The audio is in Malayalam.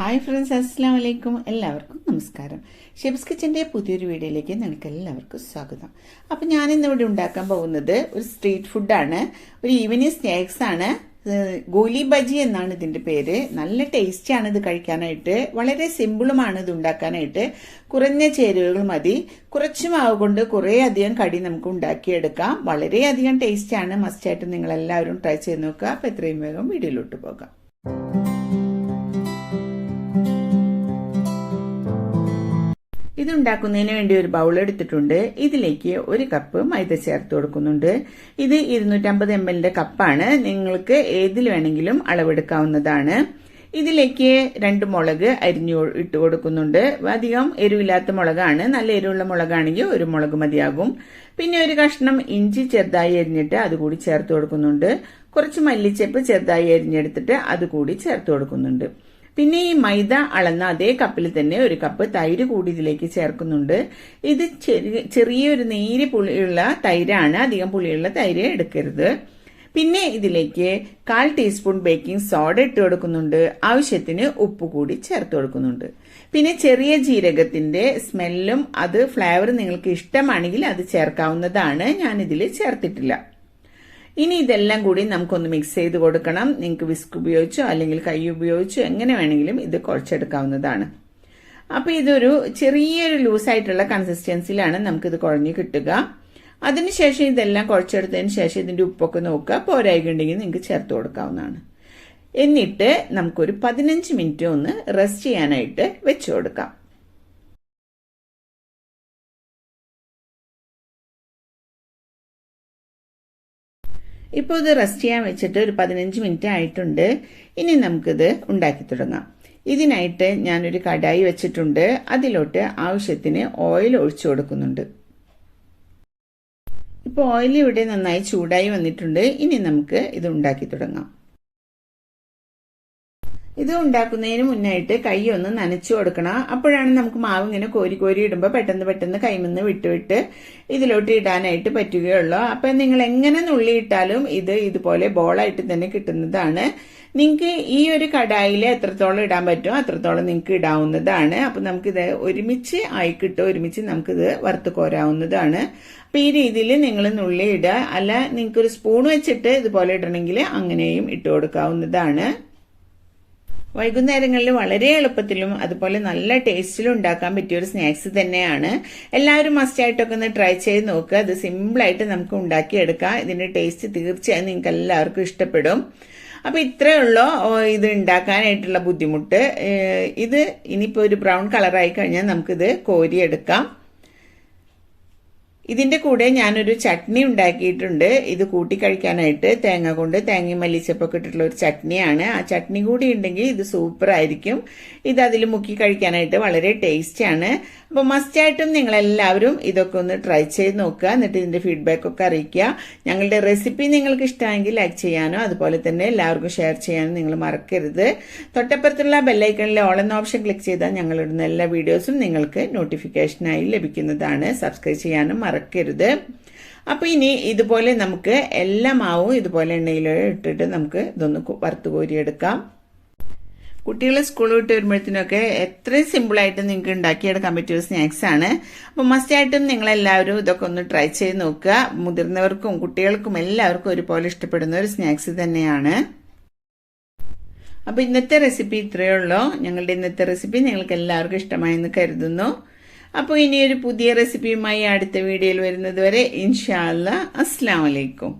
ഹായ് ഫ്രണ്ട്സ് അസ്സാം വലൈക്കും എല്ലാവർക്കും നമസ്കാരം. ഷെബ്സ് കിച്ചന്റെ പുതിയൊരു വീഡിയോയിലേക്ക് നിങ്ങൾക്ക് എല്ലാവർക്കും സ്വാഗതം. അപ്പം ഞാൻ ഇന്നിവിടെ ഉണ്ടാക്കാൻ പോകുന്നത് ഒരു സ്ട്രീറ്റ് ഫുഡാണ്. ഒരു ഈവനിങ് സ്നാക്സ് ആണ് ഗോലി ബജി എന്നാണ് ഇതിന്റെ പേര്. നല്ല ടേസ്റ്റിയാണ് ഇത് കഴിക്കാനായിട്ട്. വളരെ സിമ്പിളുമാണ് ഇത് ഉണ്ടാക്കാനായിട്ട്. കുറഞ്ഞ ചേരുവകൾ മതി. കുറച്ച് മാവ് കൊണ്ട് കുറേ അധികം കടി നമുക്ക് ഉണ്ടാക്കിയെടുക്കാം. വളരെയധികം ടേസ്റ്റിയാണ് മസ്റ്റായിട്ട് നിങ്ങൾ എല്ലാവരും ട്രൈ ചെയ്ത് നോക്കുക. അപ്പം എത്രയും വേഗം വീഡിയോയിലോട്ട് പോകാം. ഇത് ഉണ്ടാക്കുന്നതിന് വേണ്ടി ഒരു ബൗൾ എടുത്തിട്ടുണ്ട്. ഇതിലേക്ക് ഒരു കപ്പ് മൈദ ചേർത്ത് കൊടുക്കുന്നുണ്ട്. ഇത് ഇരുന്നൂറ്റമ്പത് എം എല്ലിന്റെ കപ്പാണ് നിങ്ങൾക്ക് ഏതിൽ വേണമെങ്കിലും അളവെടുക്കാവുന്നതാണ്. ഇതിലേക്ക് രണ്ട് മുളക് അരിഞ്ഞു ഇട്ട് കൊടുക്കുന്നുണ്ട്. അധികം എരിവില്ലാത്ത മുളകാണ്. നല്ല എരിവുള്ള മുളകാണെങ്കിൽ ഒരു മുളക് മതിയാകും. പിന്നെ ഒരു കഷ്ണം ഇഞ്ചി ചെറുതായി അരിഞ്ഞിട്ട് അതുകൂടി ചേർത്ത് കൊടുക്കുന്നുണ്ട്. കുറച്ച് മല്ലിച്ചപ്പ് ചെറുതായി അരിഞ്ഞെടുത്തിട്ട് അതുകൂടി ചേർത്ത് കൊടുക്കുന്നുണ്ട്. പിന്നെ ഈ മൈദ അളന്ന അതേ കപ്പിൽ തന്നെ ഒരു കപ്പ് തൈര് കൂടി ഇതിലേക്ക് ചേർക്കുന്നുണ്ട്. ഇത് ചെറിയ ചെറിയൊരു നേരി പുളിയുള്ള തൈരാണ്. അധികം പുളിയുള്ള തൈര് എടുക്കരുത്. പിന്നെ ഇതിലേക്ക് കാൽ ടീസ്പൂൺ ബേക്കിംഗ് സോഡ ഇട്ട് കൊടുക്കുന്നുണ്ട്. ആവശ്യത്തിന് ഉപ്പ് കൂടി ചേർത്ത് കൊടുക്കുന്നുണ്ട്. പിന്നെ ചെറിയ ജീരകത്തിന്റെ സ്മെല്ലും അത് ഫ്ലേവർ നിങ്ങൾക്ക് ഇഷ്ടമാണെങ്കിൽ അത് ചേർക്കാവുന്നതാണ്. ഞാൻ ഇതിൽ ചേർത്തിട്ടില്ല. ഇനി ഇതെല്ലാം കൂടി നമുക്കൊന്ന് മിക്സ് ചെയ്ത് കൊടുക്കണം. നിങ്ങൾക്ക് വിസ്ക് ഉപയോഗിച്ചോ അല്ലെങ്കിൽ കൈ ഉപയോഗിച്ചോ എങ്ങനെ വേണമെങ്കിലും ഇത് കുഴച്ചെടുക്കാവുന്നതാണ്. അപ്പോൾ ഇതൊരു ചെറിയൊരു ലൂസായിട്ടുള്ള കൺസിസ്റ്റൻസിയിലാണ് നമുക്കിത് കുഴഞ്ഞ് കിട്ടുക. അതിനുശേഷം ഇതെല്ലാം കുഴച്ചെടുത്തതിന് ശേഷം ഇതിന്റെ ഉപ്പൊക്കെ നോക്കുക. പോരായിക്കുണ്ടെങ്കിൽ നിങ്ങൾക്ക് ചേർത്ത് കൊടുക്കാവുന്നതാണ്. എന്നിട്ട് നമുക്കൊരു പതിനഞ്ച് മിനിറ്റ് ഒന്ന് റെസ്റ്റ് ചെയ്യാനായിട്ട് വെച്ചു കൊടുക്കാം. ഇപ്പോൾ ഇത് റെസ്റ്റ് ചെയ്യാൻ വെച്ചിട്ട് ഒരു പതിനഞ്ച് മിനിറ്റ് ആയിട്ടുണ്ട്. ഇനി നമുക്കിത് ഉണ്ടാക്കി തുടങ്ങാം. ഇതിനായിട്ട് ഞാനൊരു കടായി വെച്ചിട്ടുണ്ട്. അതിലോട്ട് ആവശ്യത്തിന് ഓയിൽ ഒഴിച്ചു കൊടുക്കുന്നുണ്ട്. ഇപ്പോൾ ഓയിൽ ഇവിടെ നന്നായി ചൂടായി വന്നിട്ടുണ്ട്. ഇനി നമുക്ക് ഇത് ഉണ്ടാക്കി തുടങ്ങാം. ഇത് ഉണ്ടാക്കുന്നതിന് മുന്നായിട്ട് കൈ ഒന്ന് നനച്ചു കൊടുക്കണം. അപ്പോഴാണ് നമുക്ക് മാവ് ഇങ്ങനെ കോരി കോരി ഇടുമ്പോൾ പെട്ടെന്ന് പെട്ടെന്ന് കൈമെന്ന് വിട്ടുവിട്ട് ഇതിലോട്ട് ഇടാനായിട്ട് പറ്റുകയുള്ളൂ. അപ്പം നിങ്ങൾ എങ്ങനെ നുള്ളി ഇട്ടാലും ഇത് ഇതുപോലെ ബോളായിട്ട് തന്നെ കിട്ടുന്നതാണ്. നിങ്ങൾക്ക് ഈ ഒരു കടായിൽ എത്രത്തോളം ഇടാൻ പറ്റുമോ അത്രത്തോളം നിങ്ങൾക്ക് ഇടാവുന്നതാണ്. അപ്പം നമുക്കിത് ഒരുമിച്ച് ആയി കിട്ടും ഒരുമിച്ച് നമുക്കിത് വറുത്ത് കോരാവുന്നതാണ്. അപ്പം ഈ രീതിയിൽ നിങ്ങൾ നുള്ളി ഇടുക. അല്ല നിങ്ങൾക്കൊരു സ്പൂൺ വെച്ചിട്ട് ഇതുപോലെ ഇടണമെങ്കിൽ അങ്ങനെയും ഇട്ട് കൊടുക്കാവുന്നതാണ്. വൈകുന്നേരങ്ങളിൽ വളരെ എളുപ്പത്തിലും അതുപോലെ നല്ല ടേസ്റ്റിലും ഉണ്ടാക്കാൻ പറ്റിയ ഒരു സ്നാക്സ് തന്നെയാണ്. എല്ലാവരും മസ്റ്റായിട്ടൊക്കെ ഒന്ന് ട്രൈ ചെയ്ത് നോക്കുക അത് സിമ്പിളായിട്ട് നമുക്ക് ഉണ്ടാക്കിയെടുക്കാം. ഇതിന്റെ ടേസ്റ്റ് തീർച്ചയായും നിങ്ങൾക്ക് എല്ലാവർക്കും ഇഷ്ടപ്പെടും. അപ്പോൾ ഇത്രയേ ഉള്ളൂ ഇത് ഉണ്ടാക്കാനായിട്ടുള്ള ബുദ്ധിമുട്ട്. ഇത് ഇനിയിപ്പോൾ ഒരു ബ്രൗൺ കളറായി കഴിഞ്ഞാൽ നമുക്കിത് കോരിയെടുക്കാം. ഇതിന്റെ കൂടെ ഞാനൊരു ചട്നി ഉണ്ടാക്കിയിട്ടുണ്ട്. ഇത് കൂട്ടി കഴിക്കാനായിട്ട് തേങ്ങ കൊണ്ട് തേങ്ങയും മല്ലിച്ചപ്പൊക്കെ ഇട്ടിട്ടുള്ള ഒരു ചട്നിയാണ്. ആ ചട്നി കൂടി ഉണ്ടെങ്കിൽ ഇത് സൂപ്പർ ആയിരിക്കും. ഇത് അതിൽ മുക്കി കഴിക്കാനായിട്ട് വളരെ ടേസ്റ്റിയാണ് അപ്പോൾ മസ്റ്റായിട്ടും നിങ്ങൾ എല്ലാവരും ഇതൊക്കെ ഒന്ന് ട്രൈ ചെയ്ത് നോക്കുക. എന്നിട്ട് ഇതിന്റെ ഫീഡ്ബാക്ക് ഒക്കെ അറിയിക്കുക. ഞങ്ങളുടെ റെസിപ്പി നിങ്ങൾക്ക് ഇഷ്ടമെങ്കിൽ ലൈക്ക് ചെയ്യാനോ അതുപോലെ തന്നെ എല്ലാവർക്കും ഷെയർ ചെയ്യാനോ നിങ്ങൾ മറക്കരുത്. തൊട്ടപ്പുറത്തുള്ള ബെല്ലൈക്കണിലെ ഓൾ എന്ന ഓപ്ഷൻ ക്ലിക്ക് ചെയ്താൽ ഞങ്ങളിടുന്ന എല്ലാ വീഡിയോസും നിങ്ങൾക്ക് നോട്ടിഫിക്കേഷനായി ലഭിക്കുന്നതാണ്. സബ്സ്ക്രൈബ് ചെയ്യാനും മറക്കരുത്. അപ്പൊ ഇനി ഇതുപോലെ നമുക്ക് എല്ലാ മാവും ഇതുപോലെ എണ്ണയിൽ ഇട്ടിട്ട് നമുക്ക് ഇതൊന്ന് വറുത്ത് കോരിയെടുക്കാം. കുട്ടികളെ സ്കൂൾ വിട്ട് വരുമ്പോഴത്തേനൊക്കെ എത്രയും സിമ്പിളായിട്ട് നിങ്ങൾക്ക് ഉണ്ടാക്കിയെടുക്കാൻ പറ്റിയ ഒരു സ്നാക്സ് ആണ് അപ്പോൾ മസ്റ്റായിട്ടും നിങ്ങളെല്ലാവരും ഇതൊക്കെ ഒന്ന് ട്രൈ ചെയ്ത് നോക്കുക. മുതിർന്നവർക്കും കുട്ടികൾക്കും എല്ലാവർക്കും ഒരുപോലെ ഇഷ്ടപ്പെടുന്ന ഒരു സ്നാക്സ് തന്നെയാണ്. അപ്പോൾ ഇന്നത്തെ റെസിപ്പി ഇത്രയേ ഉള്ളൂ. ഞങ്ങളുടെ ഇന്നത്തെ റെസിപ്പി നിങ്ങൾക്ക് എല്ലാവർക്കും ഇഷ്ടമായെന്ന് കരുതുന്നു. അപ്പോൾ ഇനിയൊരു പുതിയ റെസിപ്പിയുമായി അടുത്ത വീഡിയോയിൽ വരുന്നത് വരെ ഇൻഷാല്ല അസ്സാം വലൈക്കും